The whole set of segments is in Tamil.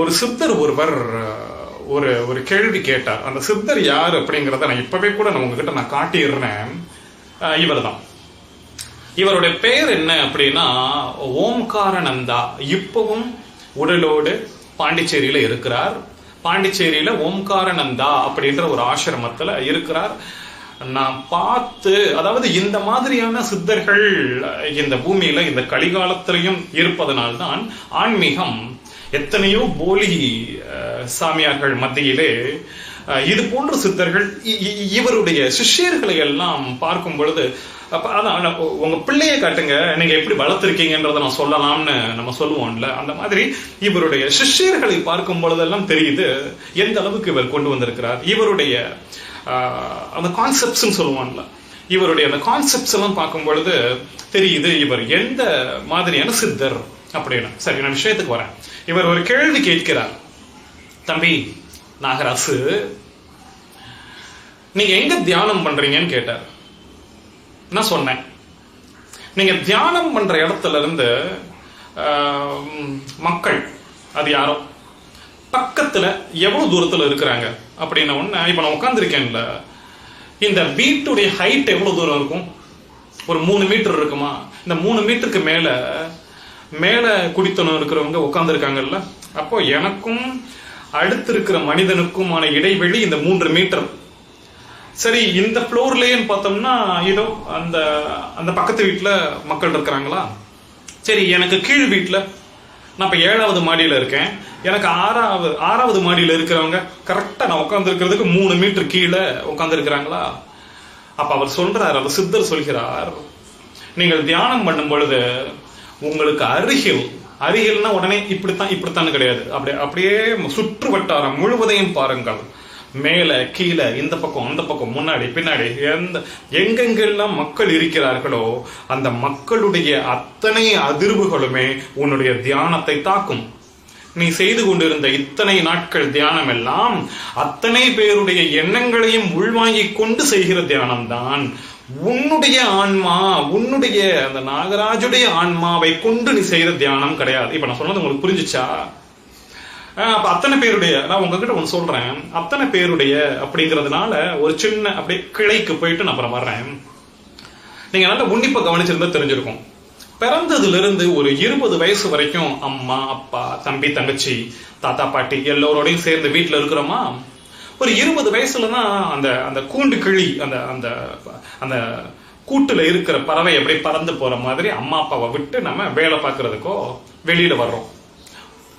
ஒரு சித்தர் ஒருவர் ஒரு ஒரு கேள்வி கேட்டார். அந்த சித்தர் யார் அப்படிங்கிறத நான் இப்பவே கூட நான் உங்ககிட்ட நான் காட்டிடுறேன். இவர் தான் இவருடைய பெயர் என்ன அப்படின்னா ஓம்காரநந்தா இப்பவும் உடலோடு பாண்டிச்சேரியில இருக்கிறார். பாண்டிச்சேரியில ஓம்காரநந்தா அப்படின்ற ஒரு ஆசிரமத்துல இருக்கிறார். நான் பார்த்து அதாவது இந்த மாதிரியான சித்தர்கள் இந்த பூமியில இந்த கலிகாலத்திலையும் இருப்பதனால்தான் ஆன்மீகம் எத்தனையோ போலி சாமியார்கள் மத்தியிலே இது போன்ற சித்தர்கள் இ- இ- இவருடைய சிஷ்யர்களை எல்லாம் பார்க்கும் பொழுது அப்ப அதான் உங்க பிள்ளைய காட்டுங்க நீங்க எப்படி வளர்த்திருக்கீங்கன்றத நான் சொல்லலாம்னு நம்ம சொல்லுவோம்ல அந்த மாதிரி இவருடைய சிஷ்யர்களை பார்க்கும் பொழுதெல்லாம் தெரியுது எந்த அளவுக்கு இவர் கொண்டு வந்திருக்கிறார். இவருடைய அந்த கான்செப்ட்ஸ் சொல்லுவான்ல இவருடைய அந்த கான்செப்ட்ஸ் எல்லாம் பார்க்கும் பொழுது தெரியுது இவர் எந்த மாதிரியான சித்தர் அப்படின்னு சரி நான் விஷயத்துக்கு வரேன். இவர் ஒரு கேள்வி கேட்கிறார். தம்பி நாகராசு நீங்க எங்க தியானம் பண்றீங்கன்னு கேட்டார். நான் சொன்னேன். நீங்க தியானம் பண்ற இடத்துல இருந்து மக்கள் அது யாரோ பக்கத்துல எவ்வளவு தூரத்துல இருக்கிறாங்க? அப்படின்ன ஒண்ணு இப்ப நான் உட்காந்துருக்கேன்ல இந்த வீட்டுடைய ஹைட் எவ்வளவு தூரம் இருக்கும்? ஒரு மூணு மீட்டர் இருக்குமா? இந்த மூணு மீட்டருக்கு மேல மேலே குடித்தனம் இருக்கிறவங்க உட்காந்துருக்காங்கல்ல அப்போ எனக்கும் அடுத்து இருக்கிற மனிதனுக்குமான இடைவெளி இந்த மூன்று மீட்டர். சரி இந்த ஃப்ளோர்லேன்னு பார்த்தோம்னா ஏதோ அந்த அந்த பக்கத்து வீட்டில் மக்கள் இருக்கிறாங்களா? சரி எனக்கு கீழ் வீட்டில் நான் இப்போ ஏழாவது மாடியில் இருக்கேன். எனக்கு ஆறாவது ஆறாவது மாடியில் இருக்கிறவங்க கரெக்டாக நான் உட்காந்துருக்கிறதுக்கு மூணு மீட்டர் கீழே உட்காந்துருக்கிறாங்களா அப்போ அவர் சொல்கிறார் அவர் சித்தர் சொல்கிறார் நீங்கள் தியானம் பண்ணும் பொழுது உங்களுக்கு அருகில் அருகில்னா உடனே இப்படித்தான் இப்படித்தான் கிடையாது. அப்படியே அப்படியே சுற்று வட்டாரம் முழுவதையும் பாருங்கள். மேல கீழே இந்த பக்கம் அந்த பக்கம் முன்னாடி பின்னாடி எந்த எங்கெங்கெல்லாம் மக்கள் இருக்கிறார்களோ அந்த மக்களுடைய அத்தனை அதிர்வுகளுமே உன்னுடைய தியானத்தை தாக்கும். நீ செய்து கொண்டிருந்த இத்தனை நாட்கள் தியானம் எல்லாம் அத்தனை பேருடைய எண்ணங்களையும் உள்வாங்கிக் கொண்டு செய்கிற தியானம்தான். உன்னுடைய ஆன்மா உன்னுடைய அந்த நாகராஜுடைய ஆன்மாவை கொண்டு நீ செய்த தியானம் கிடையாது. இப்ப நான் சொன்னது உங்களுக்கு புரிஞ்சுச்சா? அப்ப அத்தனை பேருடைய நான் உங்ககிட்ட ஒன்று சொல்றேன். அத்தனை பேருடைய அப்படிங்கிறதுனால ஒரு சின்ன அப்படியே கிளைக்கு போயிட்டு நான் அப்புறம் வர்றேன். நீங்க நல்லா உன்னிப்பா கவனிச்சிருந்தா தெரிஞ்சிருக்கும். பிறந்ததுல இருந்து ஒரு இருபது வயசு வரைக்கும் அம்மா அப்பா தம்பி தங்கச்சி தாத்தா பாட்டி எல்லோரோடையும் சேர்ந்து வீட்டில் இருக்கிறோமா? ஒரு இருபது வயசுல தான் அந்த அந்த கூண்டு கிளி அந்த அந்த அந்த கூட்டுல இருக்கிற பறவை எப்படி பறந்து போற மாதிரி அம்மா அப்பாவை விட்டு நம்ம வேலை பார்க்கறதுக்கோ வெளியில வர்றோம்.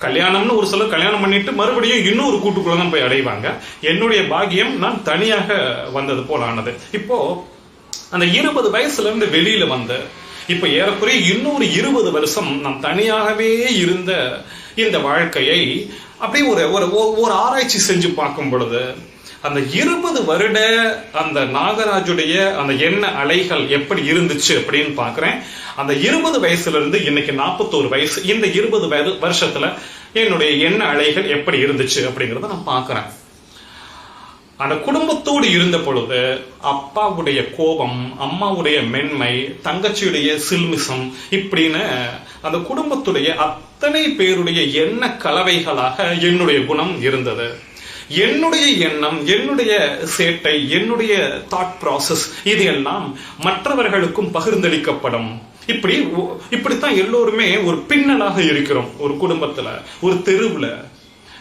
கல்யாணம்னு ஒரு சிலர் கல்யாணம் பண்ணிட்டு மறுபடியும் இன்னொரு கூட்டுக்குள்ள தான் போய் அடைவாங்க. என்னுடைய பாகியம் நான் தனியாக வந்தது போல ஆனது. இப்போ அந்த இருபது வயசுல இருந்து வெளியில வந்த இப்ப ஏறக்குறைய இன்னொரு இருபது வருஷம் நான் தனியாகவே இருந்த இந்த வாழ்க்கையை அப்படியே ஒரு ஒரு ஒரு- ஒரு ஆராய்ச்சி செஞ்சு பார்க்கும் பொழுது அந்த இருபது வருட அந்த நாகராஜுடைய அந்த எண்ண அலைகள் எப்படி இருந்துச்சு அப்படின்னு பார்க்குறேன். அந்த இருபது வயசுல இருந்து இன்னைக்கு நாற்பத்தோரு வயசு இந்த இருபது வயது வருஷத்துல என்னுடைய எண்ண அலைகள் எப்படி இருந்துச்சு அப்படிங்கிறத நான் பார்க்குறேன். அந்த குடும்பத்தோடு இருந்த பொழுது அப்பாவுடைய கோபம் அம்மாவுடைய மென்மை தங்கச்சியுடைய சில்மிசம் இப்படின்னு அந்த குடும்பத்துடைய அத்தனை பேருடைய எண்ண கலவைகளாக என்னுடைய குணம் இருந்தது. என்னுடைய எண்ணம் என்னுடைய சேட்டை என்னுடைய தாட் ப்ராசஸ் இது எல்லாம் மற்றவர்களுக்கும் பகிர்ந்தளிக்கப்படும். இப்படி ஒ- இப்படித்தான் எல்லோருமே ஒரு பின்னலாக இருக்கிறோம் ஒரு குடும்பத்துல ஒரு தெருவுல.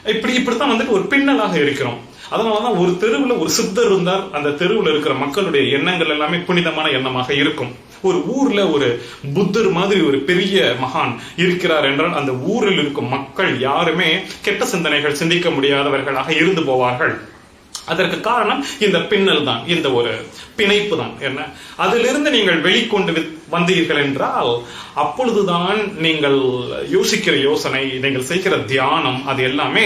இப்படி இப்படித்தான் வந்துட்டு ஒரு பின்னலாக இருக்கிறோம். அதனாலதான் ஒரு தெருவுல ஒரு சித்தர் இருந்தார் அந்த தெருவுல இருக்கிற மக்களுடைய எண்ணங்கள் எல்லாமே புனிதமான எண்ணமாக இருக்கும். ஒரு ஊர்ல ஒரு புத்தர் மாதிரி ஒரு பெரிய மகான் இருக்கிறார் என்றால் அந்த ஊரில் இருக்கும் மக்கள் யாருமே கெட்ட சிந்தனைகள் சிந்திக்க முடியாதவர்களாக இருந்து போவார்கள். அதற்கு காரணம் இந்த பின்னல் தான் இந்த ஒரு பிணைப்பு தான். என்ன? அதிலிருந்து நீங்கள் வெளிக்கொண்டு வந்தீர்கள் என்றால் அப்பொழுதுதான் நீங்கள் யோசிக்கிற யோசனை நீங்கள் செய்கிற தியானம் அது எல்லாமே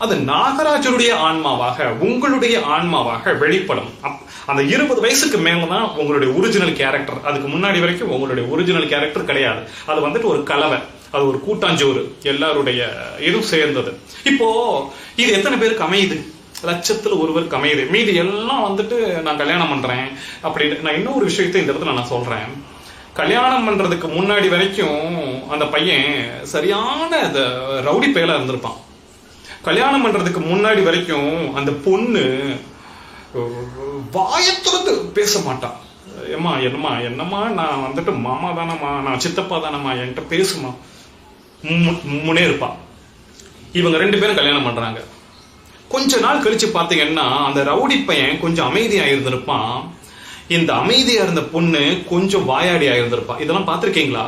அது நாகராஜருடைய ஆன்மாவாக உங்களுடைய ஆன்மாவாக வெளிப்படும். அப்- அந்த இருபது வயசுக்கு மேலதான் உங்களுடைய ஒரிஜினல் கேரக்டர் அதுக்கு முன்னாடி வரைக்கும் உங்களுடைய ஒரிஜினல் கேரக்டர் கிடையாது. அது வந்துட்டு ஒரு கலவை அது ஒரு கூட்டாஞ்சோறு. எல்லாருடைய இதுவும் சேர்ந்தது. இப்போ இது எத்தனை பேருக்கு அமையுது? லட்சத்துல ஒருவருக்கு அமையுது. மீதி எல்லாம் வந்துட்டு நான் கல்யாணம் பண்றேன் அப்படின்னு நான் இன்னொரு விஷயத்தை இந்த இடத்துல நான் சொல்றேன். கல்யாணம் பண்றதுக்கு முன்னாடி வரைக்கும் அந்த பையன் சரியான ரவுடி பயலா இருந்திருப்பான். கல்யாணம் பண்றதுக்கு முன்னாடி வரைக்கும் அந்த பொண்ணு வாயத்துறது பேச மாட்டான் ஏம்மா என்னம்மா என்னம்மா நான் வந்துட்டு மாமா தானம்மா நான் சித்தப்பா தானம்மா என்கிட்ட பேசுமா முன்னே இருப்பான் இவங்க ரெண்டு பேரும் கல்யாணம் பண்றாங்க. கொஞ்ச நாள் கழிச்சு பார்த்தீங்கன்னா அந்த ரவுடி பையன் கொஞ்சம் அமைதியாக இருந்திருப்பான் இந்த அமைதியாக இருந்த பொண்ணு கொஞ்சம் வாயாடி இருந்திருப்பா. இதெல்லாம் பார்த்துருக்கீங்களா?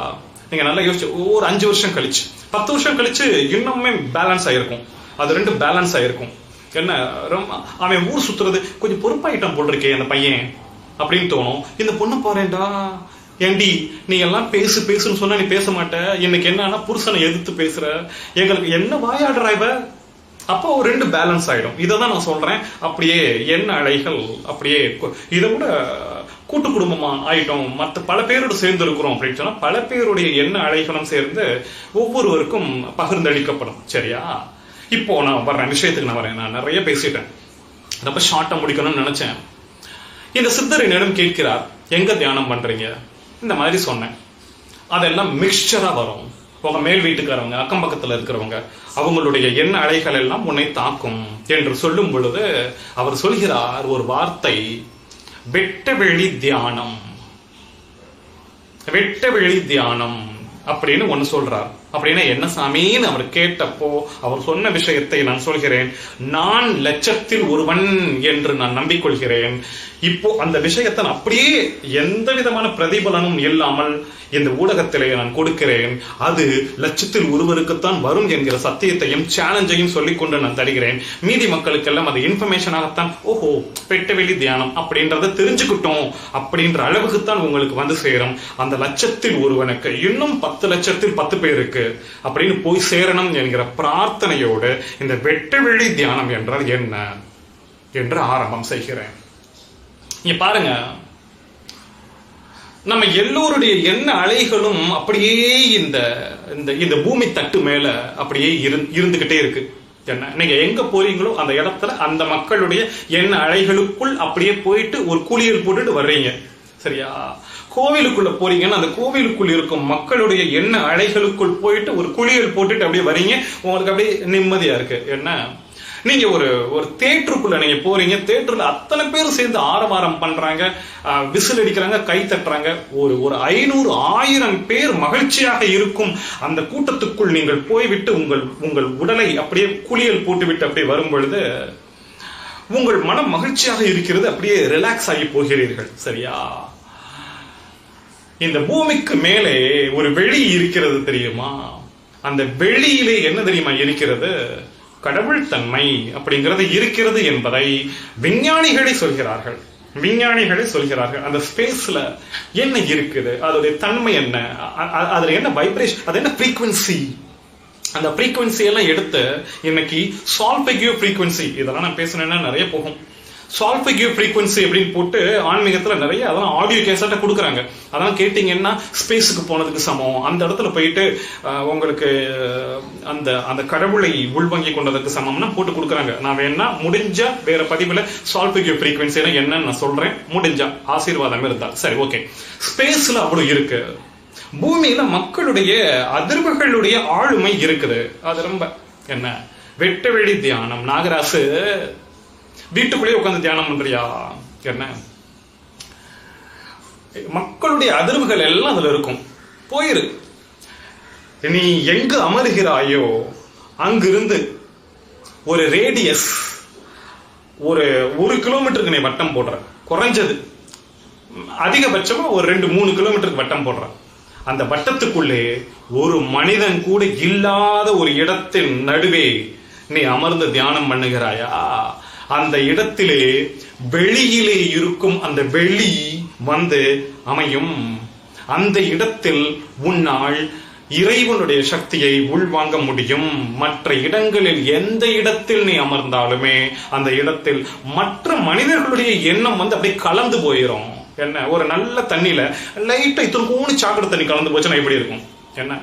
நீங்கள் நல்லா யோசிச்சு ஒரு அஞ்சு வருஷம் கழிச்சு. பத்து வருஷம் கழிச்சு இன்னுமே பேலன்ஸ் ஆகிருக்கும் அது ரெண்டும் பேலன்ஸ் ஆயிருக்கும் என்ன? ரொம்ப அவன் ஊர் சுத்துறது கொஞ்சம் பொறுப்பாயிட்டம் போட்டிருக்கே அந்த பையன். அப்படின்னு தோணும். இந்த பொண்ணு பாருடா ஏண்டி நீ எல்லாம் பேசு பேசுன்னு சொன்னா நீ பேச மாட்ட. எனக்கு என்னன்னா புருஷனை எதிர்த்து பேசுற. எங்களுக்கு என்ன வாயாடுறா இவ? அப்போ ஒரு ரெண்டு பேலன்ஸ் ஆயிடும். இதை தான் நான் சொல்றேன். அப்படியே எண்ண அலைகள் அப்படியே இதை விட கூட்டு குடும்பமா ஆயிட்டோம். மற்ற பல பேரோடு சேர்ந்து இருக்கிறோம் அப்படின்னு சொன்னா பல பேருடைய எண்ண அலைகளும் சேர்ந்து ஒவ்வொருவருக்கும் பகிர்ந்தளிக்கப்படும். சரியா? இப்போ நான் வர்றேன் விஷயத்துக்கு நான் வரேன் நான் நிறைய பேசிட்டேன். ரொம்ப ஷார்ட்டா முடிக்கணும்னு நினைச்சேன். இந்த சித்தர் என்னிடம் கேட்கிறார் எங்க தியானம் பண்றீங்க? இந்த மாதிரி சொன்னேன். அதெல்லாம் மிக்சரா வரும். உங்க மேல் வீட்டுக்காரவங்க அக்கம் பக்கத்துல இருக்கிறவங்க அவங்களுடைய எண்ண அலைகள் எல்லாம் உன்னை தாக்கும் என்று சொல்லும் பொழுது அவர் சொல்கிறார் ஒரு வார்த்தை வெட்ட வெளி தியானம். வெட்ட வெளி தியானம் அப்படின்னு ஒன்னு சொல்றார். அப்படின்னா என்ன சாமின்னு அவர் கேட்டப்போ அவர் சொன்ன விஷயத்தை நான் சொல்கிறேன். நான் லட்சத்தில் ஒருவன் என்று நான் நம்பிக்கொள்கிறேன். இப்போ அந்த விஷயத்தை அப்படியே எந்த விதமான பிரதிபலனும் இல்லாமல் இந்த ஊடகத்திலே நான் கொடுக்கிறேன். அது லட்சத்தில் ஒருவருக்குத்தான் வரும் என்கிற சத்தியத்தையும் சேலஞ்சையும் சொல்லிக்கொண்டு நான் தருகிறேன் மீதி மக்களுக்கெல்லாம் அது இன்ஃபர்மேஷனாகத்தான் ஓஹோ பெட்டவெளி தியானம் அப்படின்றத தெரிஞ்சுக்கிட்டோம் அப்படின்ற அளவுக்குத்தான் உங்களுக்கு வந்து சேரும். அந்த லட்சத்தில் ஒருவனுக்கு இன்னும் பத்து லட்சத்தில் பத்து பேருக்கு அப்படின்னு போய் சேரணும் என்கிற பிரார்த்தனையோடு இந்த வெட்டவெளி தியானம் என்றால் என்ன? என்று ஆரம்பம் செய்கிறேன். இங்க பாருங்க. நம்ம எல்லோருடைய எண்ண அலைகளும் அப்படியே இந்த இந்த இந்த பூமி தட்டு மேல அப்படியே இருந்துகிட்டே இருக்கு. என்ன? நீங்க எங்க போறீங்களோ அந்த இடத்துல அந்த மக்களுடைய எண்ண அலைகளுக்குள் அப்படியே போயிட்டு ஒரு குளியல் போட்டுட்டு வர்றீங்க. சரியா? கோவிலுக்குள்ள போறீங்கன்னா அந்த கோவிலுக்குள் இருக்கும் மக்களுடைய எண்ண அலைகளுக்குள் போயிட்டு ஒரு குளியல் போட்டுட்டு அப்படியே வர்றீங்க உங்களுக்கு அப்படியே நிம்மதியா இருக்கு. என்ன? நீங்க ஒரு ஒரு தேட்டருக்குள்ள நீங்க போறீங்க. தேட்டர்ல அத்தனை பேர் சேர்ந்து ஆரவாரம் பண்றாங்க. விசில் அடிக்கிறாங்க கை தட்டுறாங்க. ஒரு ஒரு ஐநூறு ஆயிரம் பேர் மகிழ்ச்சியாக இருக்கும். அந்த கூட்டத்துக்குள் நீங்கள் போய்விட்டு உங்கள் உங்கள் உடலை அப்படியே குளியல் போட்டுவிட்டு அப்படியே வரும் பொழுது உங்கள் மனம் மகிழ்ச்சியாக இருக்கிறது. அப்படியே ரிலாக்ஸ் ஆகி போகிறீர்கள். சரியா? இந்த பூமிக்கு மேலே ஒரு வெளி இருக்கிறது தெரியுமா? அந்த வெளியிலே என்ன தெரியுமா இருக்கிறது? கடவுள் தன்மை அப்படிங்கிறது இருக்கிறது என்பதை விஞ்ஞானிகளே சொல்கிறார்கள். விஞ்ஞானிகளே சொல்கிறார்கள். அந்த ஸ்பேஸ்ல என்ன இருக்குது? அதோடைய தன்மை என்ன? அதுல என்ன வைப்ரேஷன் அது என்ன frequency? அந்த frequency எல்லாம் எடுத்து இன்னைக்கு சால்ஃபெக்யூ frequency. இதெல்லாம் நான் பேசினேன்னா நிறைய போகும். சால்ஃபெக்யூ ஃப்ரீக்வன்சி அப்படின்னு போட்டு ஆன்மீகத்தில் நிறைய அதெல்லாம் ஆடியோ கேசட்டை கொடுக்குறாங்க. அதெல்லாம் கேட்டிங்கன்னா ஸ்பேஸுக்கு போனதுக்கு சமம். அந்த இடத்துல போயிட்டு உங்களுக்கு அந்த அந்த கடவுளை உள்வாங்கி கொண்டதுக்கு சமம்னா போட்டு கொடுக்குறாங்க. நான் வேணா முடிஞ்சா வேற பதிவுல சால்ஃபெக்யூ ஃப்ரீக்வன்சினா என்னன்னு நான் சொல்றேன். முடிஞ்சா ஆசீர்வாதம் இருந்தால். சரி ஓகே ஸ்பேஸ்ல அவ்வளோ இருக்கு. பூமியில மக்களுடைய அதிர்வுகளுடைய ஆளுமை இருக்குது. அது ரொம்ப என்ன? வெட்ட வெளி தியானம். நாகராசு வீட்டுக்குள்ளேயே உட்கார்ந்து தியானம் பண்றியா? என்ன? மக்களுடைய அதிர்வுகள் எல்லாம் அதுல இருக்கும். போயிரு. நீ எங்கு அமருகிறாயோ அங்கிருந்து ஒரு ரேடியஸ் ஒரு ஒரு கிலோமீட்டருக்கு நீ வட்டம் போடுற. குறைஞ்சது. அதிகபட்சமா ஒரு ரெண்டு மூணு கிலோமீட்டருக்கு வட்டம் போடுற. அந்த வட்டத்துக்குள்ளே ஒரு மனிதன் கூட இல்லாத ஒரு இடத்தின் நடுவே நீ அமர்ந்து தியானம் பண்ணுகிறாயா? அந்த இடத்திலே வெளியிலே இருக்கும் அந்த வெளி வந்து அமையும். அந்த இடத்தில் உன்னால் இறைவனுடைய சக்தியை உள்வாங்க முடியும். மற்ற இடங்களில் எந்த இடத்தில் நீ அமர்ந்தாலுமே அந்த இடத்தில் மற்ற மனிதர்களுடைய எண்ணம் வந்து அப்படியே கலந்து போயிடும் என்ன? ஒரு நல்ல தண்ணியில லைட்டா இத்தனை சாக்கடை தண்ணி கலந்து போச்சுன்னா எப்படி இருக்கும்? என்ன?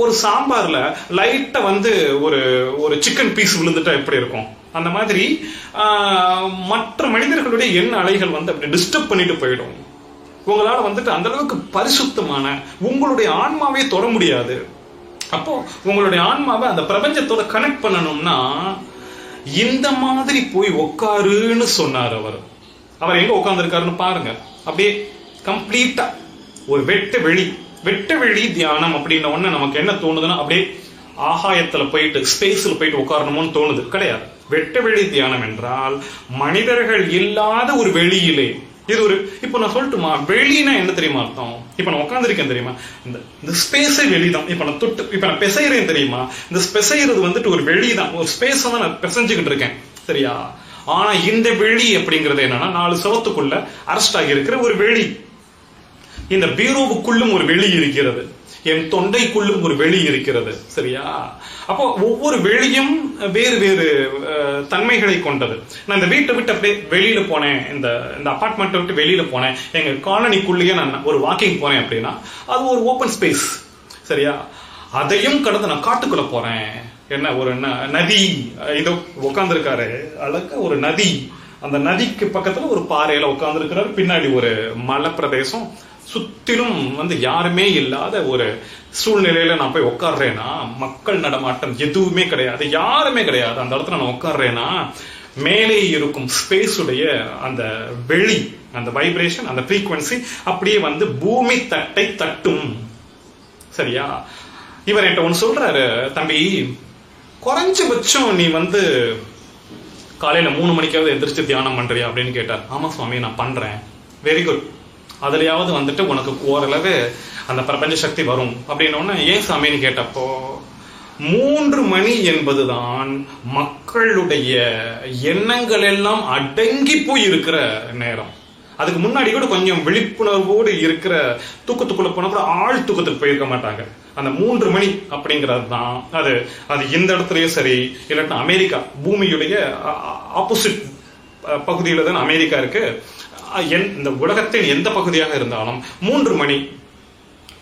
ஒரு சாம்பார்ல லைட்டா வந்து ஒரு ஒரு சிக்கன் பீஸ் விழுந்துட்டா எப்படி இருக்கும்? அந்த மாதிரி மற்ற மனிதர்களுடைய எண்ண அலைகள் வந்து அப்படி டிஸ்டர்ப் பண்ணிட்டு போயிடும். உங்களால் வந்துட்டு அந்த அளவுக்கு பரிசுத்தமான உங்களுடைய ஆன்மாவே தொட முடியாது. அப்போ உங்களுடைய ஆன்மாவை அந்த பிரபஞ்சத்தோட கனெக்ட் பண்ணணும்னா இந்த மாதிரி போய் உட்காருன்னு சொன்னார் அவர். அவர் எங்க உட்காந்துருக்காருன்னு பாருங்க. அப்படியே கம்ப்ளீட்டா ஒரு வெட்ட வெளி வெட்ட வெளி தியானம் அப்படின்ன உடனே நமக்கு என்ன தோணுதுன்னா அப்படியே ஆகாயத்துல போயிட்டு ஸ்பேஸ்ல போயிட்டு உட்காரணுமோன்னு தோணுது. கிடையாது. வெட்ட வெளி தியானம் என்றால் மனிதர்கள் இல்லாத ஒரு வெளியிலே. இது ஒரு இப்போ நான் சொல்லட்டுமா? வெளினா என்ன தெரியுமா அர்த்தம்? இப்போ நான் உட்காந்துருக்கேன் தெரியுமா? இந்த இந்த ஸ்பேஸே வெளிதான். இப்போ நான் தொட்டு இப்போ நான் பிசைகிறேன் தெரியுமா? இந்த பிசைறது வந்துட்டு ஒரு வெளி தான் ஒரு ஸ்பேஸை தான் நான் பிசைஞ்சுக்கிட்டு இருக்கேன். சரியா? ஆனா இந்த வெளி அப்படிங்கிறது என்னன்னா நாலு சவத்துக்குள்ள அரெஸ்ட் ஆகி இருக்கிற ஒரு வெளி. இந்த பீரோவுக்குள்ளும் ஒரு வெளி இருக்கிறது. என் தொண்டைக்குள்ளும் ஒரு வெளி இருக்கிறது சரியா? அப்போ ஒவ்வொரு வெளியும் வேறு வேறு தன்மைகளை கொண்டது. நான் இந்த வீட்டை விட்டு அப்படியே வெளியில போனேன். இந்த இந்த அபார்ட்மெண்ட்டை விட்டு வெளியில போனேன். எங்க காலனிக்குள்ளேயே நான் ஒரு வாக்கிங் போனேன் அப்படின்னா அது ஒரு ஓப்பன் ஸ்பேஸ் சரியா? அதையும் கடந்து நான் காட்டுக்குள்ள போறேன். என்ன ஒரு என்ன நதி இதோ உட்காந்துருக்காரு அழகா ஒரு நதி. அந்த நதிக்கு பக்கத்துல ஒரு பாறையில உட்காந்துருக்கிறாரு பின்னாடி ஒரு மலை பிரதேசம் சுத்திலும் வந்து யாருமே இல்லாத ஒரு சூழ்நிலையில நான் போய் உட்கார்றேன்னா மக்கள் நடமாட்டம் எதுவுமே கிடையாது யாருமே கிடையாது. அந்த இடத்துல நான் உட்காடுறேன்னா மேலே இருக்கும் ஸ்பேஸுடைய அந்த வெளி அந்த வைப்ரேஷன் அந்த ஃப்ரீக்குவன்சி அப்படியே வந்து பூமி தட்டை தட்டும். சரியா? இவர் என்கிட்ட ஒன்று சொல்றாரு தம்பி குறைஞ்சபட்சம் நீ வந்து காலையில மூணு மணிக்காவது எந்திரிச்சு தியானம் பண்றியா? அப்படின்னு கேட்டார். ஆமா சுவாமி நான் பண்றேன். வெரி குட் அதுலயாவது வந்துட்டு உனக்கு ஓரளவு அந்த பிரபஞ்ச சக்தி வரும். அப்படின்னோடனே ஏன் சாமின்னு கேட்டப்போ மூன்று மணி என்பதுதான் மக்களுடைய எண்ணங்கள் எல்லாம் அடங்கி போய் இருக்கிற நேரம். அதுக்கு முன்னாடி கூட கொஞ்சம் விழிப்புணர்வோடு இருக்கிற தூக்கத்துக்குள்ள போனா கூட ஆள் தூக்கத்துக்கு போயிருக்க மாட்டாங்க. அந்த மூன்று மணி அப்படிங்கிறது தான். அது அது இந்த இடத்துலயும் சரி இல்லாட்டா அமெரிக்கா பூமியுடைய ஆப்போசிட் பகுதியில தான் அமெரிக்கா இருக்கு. என்- இந்த உலகத்தின் எந்த பகுதியாக இருந்தாலும் மூன்று மணி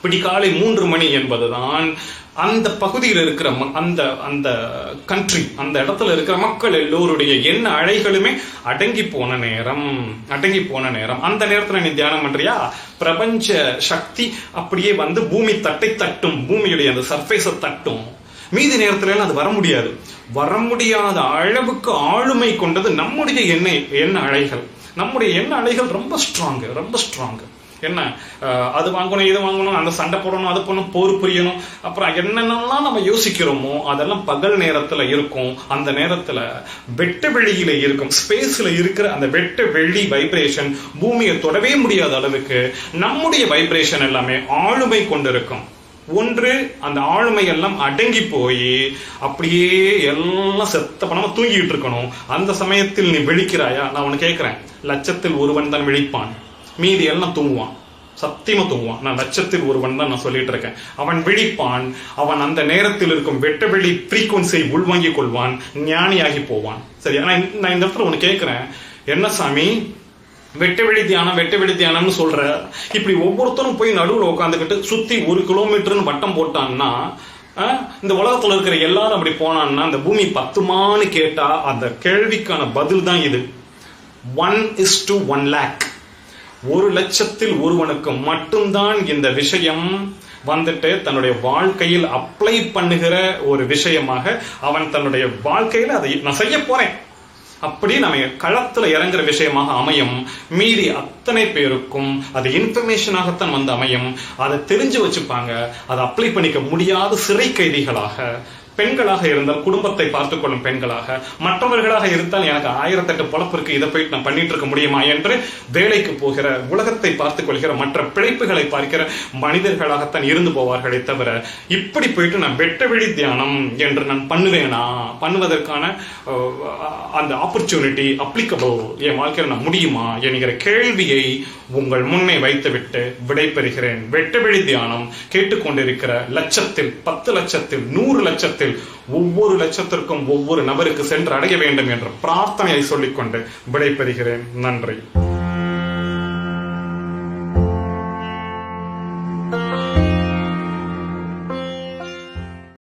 பிடிக்காலை மூன்று மணி என்பதுதான் அந்த பகுதியில் இருக்கிற ம- அந்த அந்த கண்ட்ரி அந்த இடத்துல இருக்கிற மக்கள் எல்லோருடைய எண்ண அலைகளுமே அடங்கி போன நேரம் அடங்கி போன நேரம். அந்த நேரத்தில் நீ தியானம் பண்றியா? பிரபஞ்ச சக்தி அப்படியே வந்து பூமி தட்டை தட்டும் பூமியுடைய அந்த சர்ஃபேஸை தட்டும். மீதி நேரத்துல அது வர முடியாது. வர முடியாத அளவுக்கு ஆளுமை கொண்டது நம்முடைய எண்ணெய் எண்ண அலைகள் நம்முடைய எண்ண அலைகள் ரொம்ப ஸ்ட்ராங்கு ரொம்ப ஸ்ட்ராங்கு என்ன? அது வாங்கணும் இது வாங்கணும் அந்த சண்டை போடணும் அது பண்ணணும் போர் புரியணும். அப்புறம் என்னென்னலாம் நம்ம யோசிக்கிறோமோ அதெல்லாம் பகல் நேரத்தில் இருக்கும். அந்த நேரத்தில் வெட்ட வெளியில் இருக்கும். ஸ்பேஸில் இருக்கிற அந்த வெட்ட வெளி வைப்ரேஷன் பூமியை தொடவே முடியாத அளவுக்கு நம்முடைய வைப்ரேஷன் எல்லாமே ஆளுமை கொண்டு இருக்கும் ஒன்று அந்த ஆளுமை எல்லாம் அடங்கி போய் அப்படியே எல்லாம் செத்த பணமா தூங்கிட்டு இருக்கணும். அந்த சமயத்தில் நீ விழிக்கிறாயா? நான் உனக்கு கேட்கிறேன். லட்சத்தில் ஒருவன் தான் விழிப்பான். மீதி எல்லாம் தூங்குவான். சத்தியமா தூங்குவான். நான் லட்சத்தில் ஒருவன் தான் நான் சொல்லிட்டு இருக்கேன். அவன் விழிப்பான். அவன் அந்த நேரத்தில் இருக்கும் வெட்ட வெளி ஃப்ரீக்குவன்சியை உள்வாங்கிக் கொள்வான். ஞானியாகி போவான். சரி ஆனா இந்த- நான் இந்த இடத்துல உனக்கு கேட்கிறேன். என்ன சாமி? வெட்ட வெளி தியானம் வெட்ட வெளி தியானம்னு சொல்ற இப்படி ஒவ்வொருத்தரும் போய் நடுவில் உட்காந்துக்கிட்டு சுத்தி ஒரு கிலோமீட்டர்னு வட்டம் போட்டான்னா இந்த உலகத்துல இருக்கிற எல்லாரும் அப்படி போனான்னா அந்த பூமி பத்துமான்னு கேட்டா அந்த கேள்விக்கான பதில் தான் இது. One is to one lakh ஒரு லட்சத்தில் ஒருவனுக்கு மட்டும்தான் இந்த விஷயம் வந்துட்டு தன்னுடைய வாழ்க்கையில் அப்ளை பண்ணுகிற ஒரு விஷயமாக அவன் தன்னுடைய வாழ்க்கையில் அதை நான் செய்ய போறேன். அப்படி நம்ம களத்துல இறங்குற விஷயமாக அமையும். மீதி அத்தனை பேருக்கும் அது இன்ஃபர்மேஷனாகத்தான் வந்து அமையும். அதை தெரிஞ்சு வச்சுப்பாங்க. அதை அப்ளை பண்ணிக்க முடியாத சிறை கைதிகளாக பெண்களாக இருந்தால் குடும்பத்தை பார்த்துக் கொள்ளும் பெண்களாக மற்றவர்களாக இருந்தால் எனக்கு ஆயிரத்தெட்டு பொழப்பு இருக்கு இதை போயிட்டு நான் பண்ணிட்டு இருக்க முடியுமா என்று வேலைக்கு போகிற உலகத்தை பார்த்துக் கொள்கிற மற்ற பிழைப்புகளை பார்க்கிற மனிதர்களாகத்தான் இருந்து போவார்களே தவிர இப்படி போயிட்டு நான் வெட்ட வெளி தியானம் என்று நான் பண்ணுவேனா? பண்ணுவதற்கான அந்த ஆப்பர்ச்சுனிட்டி அப்ளிகபிள் என் வாழ்க்கையில் நான் முடியுமா என்கிற கேள்வியை உங்கள் முன்னே வைத்துவிட்டு விடைபெறுகிறேன். வெட்ட வெளி தியானம் கேட்டுக்கொண்டிருக்கிற லட்சத்தில் பத்து லட்சத்தில் நூறு லட்சத்தில் ஒவ்வொரு லட்சத்திற்கும் ஒவ்வொரு நபருக்கு சென்று அடைய வேண்டும் என்ற பிரார்த்தனையை சொல்லிக்கொண்டு விடைபெறுகிறேன். நன்றி.